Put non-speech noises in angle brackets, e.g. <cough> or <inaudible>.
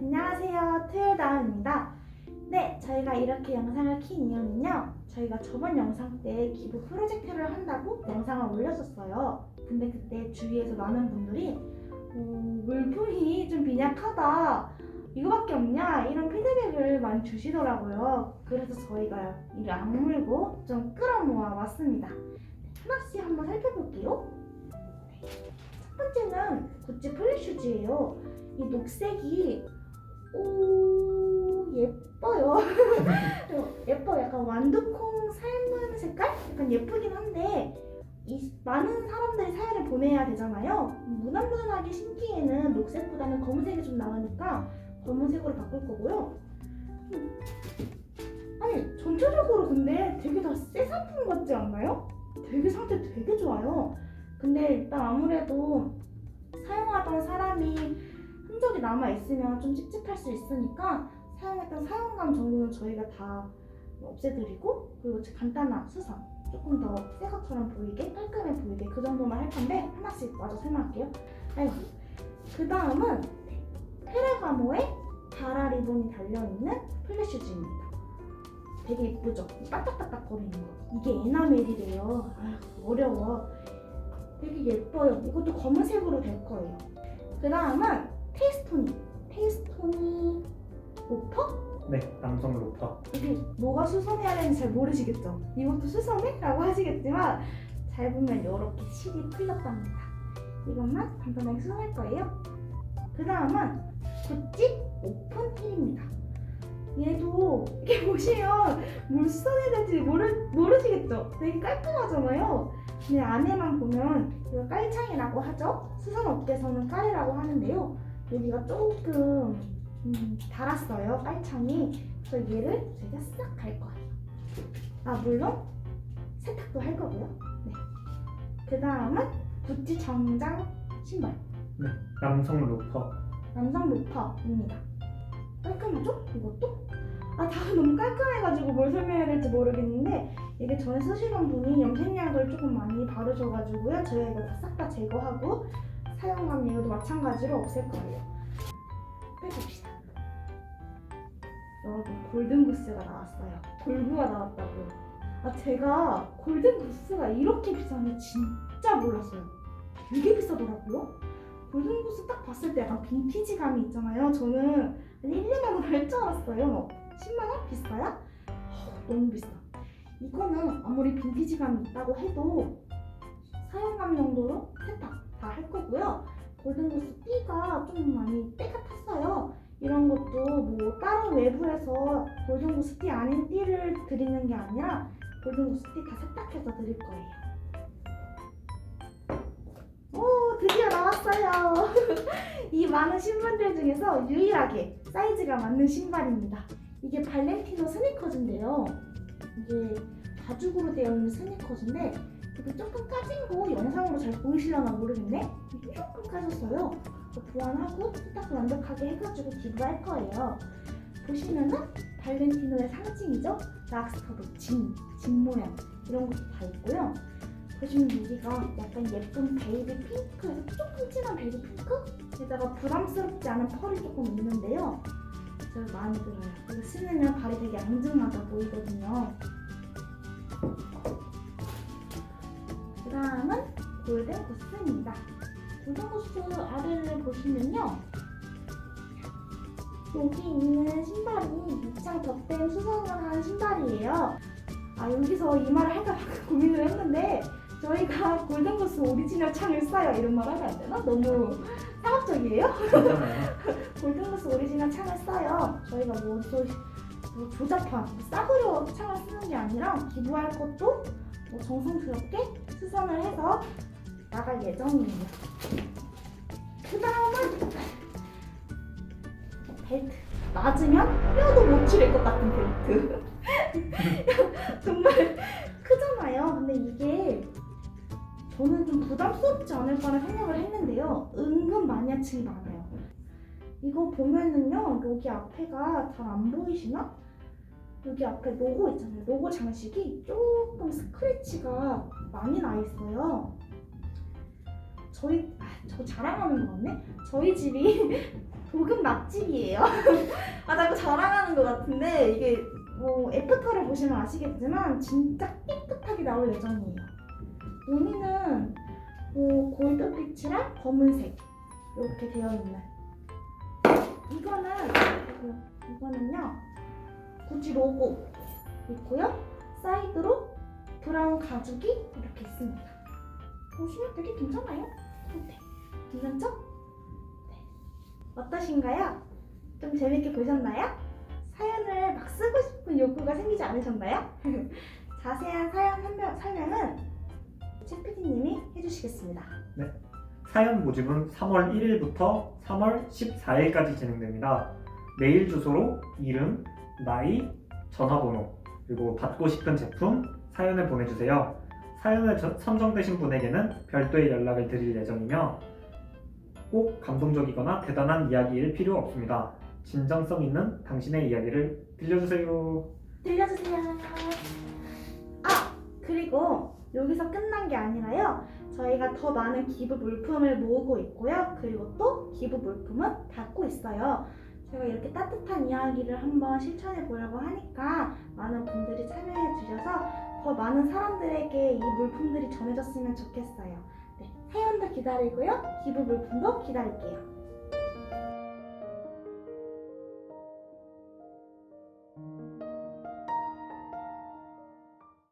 안녕하세요. 토요다운입니다. 네, 저희가 이렇게 영상을 킨 이유는요. 저희가 저번 영상 때 기부 프로젝트를 한다고 영상을 올렸었어요. 근데 그때 주위에서 많은 분들이 어, 물품이 좀 빈약하다. 이거밖에 없냐? 이런 피드백을 많이 주시더라고요. 그래서 저희가 이를 악물고 좀 끌어모아 왔습니다. 하나씩 한번 살펴볼게요. 네, 첫 번째는 구찌 플리슈즈예요. 이 녹색이 오 예뻐요. <laughs> 예뻐 약간 완두콩 삶은 색깔? 약간 예쁘긴 한데 이 많은 사람들이 사연을 보내야 되잖아요. 무난무난하게 신기에는 녹색보다는 검은색이 좀 나으니까 검은색으로 바꿀 거고요. 음. 아니 전체적으로 근데 되게 다 새 상품 같지 않나요? 되게 상태 되게 좋아요. 근데 일단 아무래도 사용하던 사람이 흔적이 남아 있으면 좀 찝찝할 수 있으니까 사용했던 사용감 정도는 저희가 다 없애드리고 그리고 간단한 수선 조금 더 새 것처럼 보이게 깔끔해 보이게 그 정도만 할 건데 하나씩 마저 설명할게요. 아이고 그 다음은 페레가모에 다라 리본이 달려있는 플랫슈즈입니다. 되게 예쁘죠? 빠딱빠딱거리는 거. 이게 에나멜이래요. 아휴 어려워. 되게 예뻐요. 이것도 검은색으로 될 거예요. 그 다음은 테이스토니. 테이스토니 로퍼? 네, 남성 로퍼. 이게 뭐가 수선해야 되는지 잘 모르시겠죠? 이것도 수선해? 라고 하시겠지만 잘 보면 이렇게 실이 풀렸답니다. 이것만 간단하게 수선할 거예요. 그 다음은 구찌 오픈 힐입니다. 얘도 이렇게 보시면 뭘 수선해야 될지 모르, 모르시겠죠? 되게 깔끔하잖아요. 근데 안에만 보면 이거 깔창이라고 하죠? 수선업계에서는 깔이라고 하는데요. 여기가 조금 음, 달았어요 깔창이. 그래서 얘를 저희가 싹 갈 거예요. 아 물론 세탁도 할 거고요. 네 그 다음은 구찌 정장 신발. 네, 남성 로퍼. 남성 로퍼입니다. 깔끔하죠? 이것도? 아 다 너무 깔끔해가지고 뭘 설명해야 될지 모르겠는데 이게 전에 쓰시던 분이 염색약을 조금 많이 바르셔가지고요. 저희가 이거 다싹 다 제거하고 사용감 이것도 마찬가지로 없앨 거예요. 빼봅시다. 여러분 골든구스가 나왔어요. 골구가 나왔다고요. 아 제가 골든구스가 이렇게 비싼지 진짜 몰랐어요. 되게 비싸더라고요. 골든구스 딱 봤을 때 약간 빈티지감이 있잖아요. 저는 한 1, 2만 원 할 줄 알았어요. 10만 원? 비싸야? 어, 너무 비싸. 이거는 아무리 빈티지감이 있다고 해도 사용감 다 할 거고요. 골든구스 띠가 좀 많이 때가 탔어요. 이런 것도 뭐 다른 외부에서 골든구스 띠 아닌 띠를 드리는 게 아니라 골든구스 띠 다 세탁해서 드릴 거예요. 오 드디어 나왔어요. <laughs> 이 많은 신발들 중에서 유일하게 사이즈가 맞는 신발입니다. 이게 발렌티노 스니커즈인데요. 이게 가죽으로 되어 있는 스니커즈인데 이게 조금 까진 거 영상으로 잘 보이시려나 모르겠네 이게 조금 까졌어요. 보완하고 세탁도 완벽하게 해가지고 기부할 거예요. 보시면은 발렌티노의 상징이죠? 락스터도 진, 진 모양 이런 것도 다 있고요. 보시면 여기가 약간 예쁜 베이비 핑크에서 조금 진한 베이비 핑크? 게다가 부담스럽지 않은 펄이 조금 있는데요. 제가 마음에 들어요. 이거 신으면 발이 되게 앙증맞아 보이거든요 다음은 골든 구스입니다. 골든 구스 아래를 보시면요. 여기 있는 신발이 밑창 덧댄 수선을 한 신발이에요. 아 여기서 이 말을 할까 말까 <laughs> 고민을 했는데 저희가 골든구스 오리지널 창을 써요. 이런 말 하면 안 되나? 너무 상업적이에요? <laughs> 골든구스 오리지널 창을 써요. 저희가 뭐, 또, 뭐 조잡한 뭐 싸구려 창을 쓰는 게 아니라 기부할 것도 뭐 정성스럽게 수선을 해서 나갈 예정이에요 그 다음은 벨트. 맞으면 뼈도 못 추릴 것 같은 벨트. <laughs> 정말 크잖아요. 근데 이게 저는 좀 부담스럽지 않을까라는 생각을 했는데요. 은근 마니아층이 많아요. 이거 보면은요 여기 앞에가 잘 안 보이시나? 여기 앞에 로고 있잖아요. 로고 장식이 조금 스크래치가 많이 나 있어요. 저희 아, 저 자랑하는 거 같네? 저희 집이 <laughs> 도금 맛집이에요. <laughs> 자랑하는 것 같은데 이게 뭐 애프터를 보시면 아시겠지만 진짜 깨끗하게 나올 예정이에요. 무늬는 뭐 골드빛이랑 검은색 이렇게 되어 있는. 이거는 이거, 이거는요 구찌 로고 있고요. 사이드로 브라운 가죽이 이렇게 있습니다. 보시면 되게 괜찮아요. 네. 괜찮죠? 네. 어떠신가요? 좀 재밌게 보셨나요? 사연을 막 쓰고 싶은 욕구가 생기지 않으셨나요? <laughs> 자세한 사연 설명, 설명은 최 PD님이 해주시겠습니다. 사연 모집은 3월 1일부터 3월 14일까지 진행됩니다. 메일 주소로 이름, 나이, 전화번호, 그리고 받고 싶은 제품, 사연을 보내주세요. 사연을 저- 선정되신 분에게는 별도의 연락을 드릴 예정이며 꼭 감동적이거나 대단한 이야기일 필요 없습니다. 진정성 있는 당신의 이야기를 들려주세요. 들려주세요. 아 그리고 여기서 끝난 게 아니라요. 저희가 더 많은 기부 물품을 모으고 있고요. 그리고 또 기부 물품은 받고 있어요. 제가 이렇게 따뜻한 이야기를 한번 실천해 보려고 하니까 많은 분들이 참여해 주셔서 더 많은 사람들에게 이 물품들이 전해졌으면 좋겠어요. 네, 사연도 기다리고요. 기부 물품도 기다릴게요.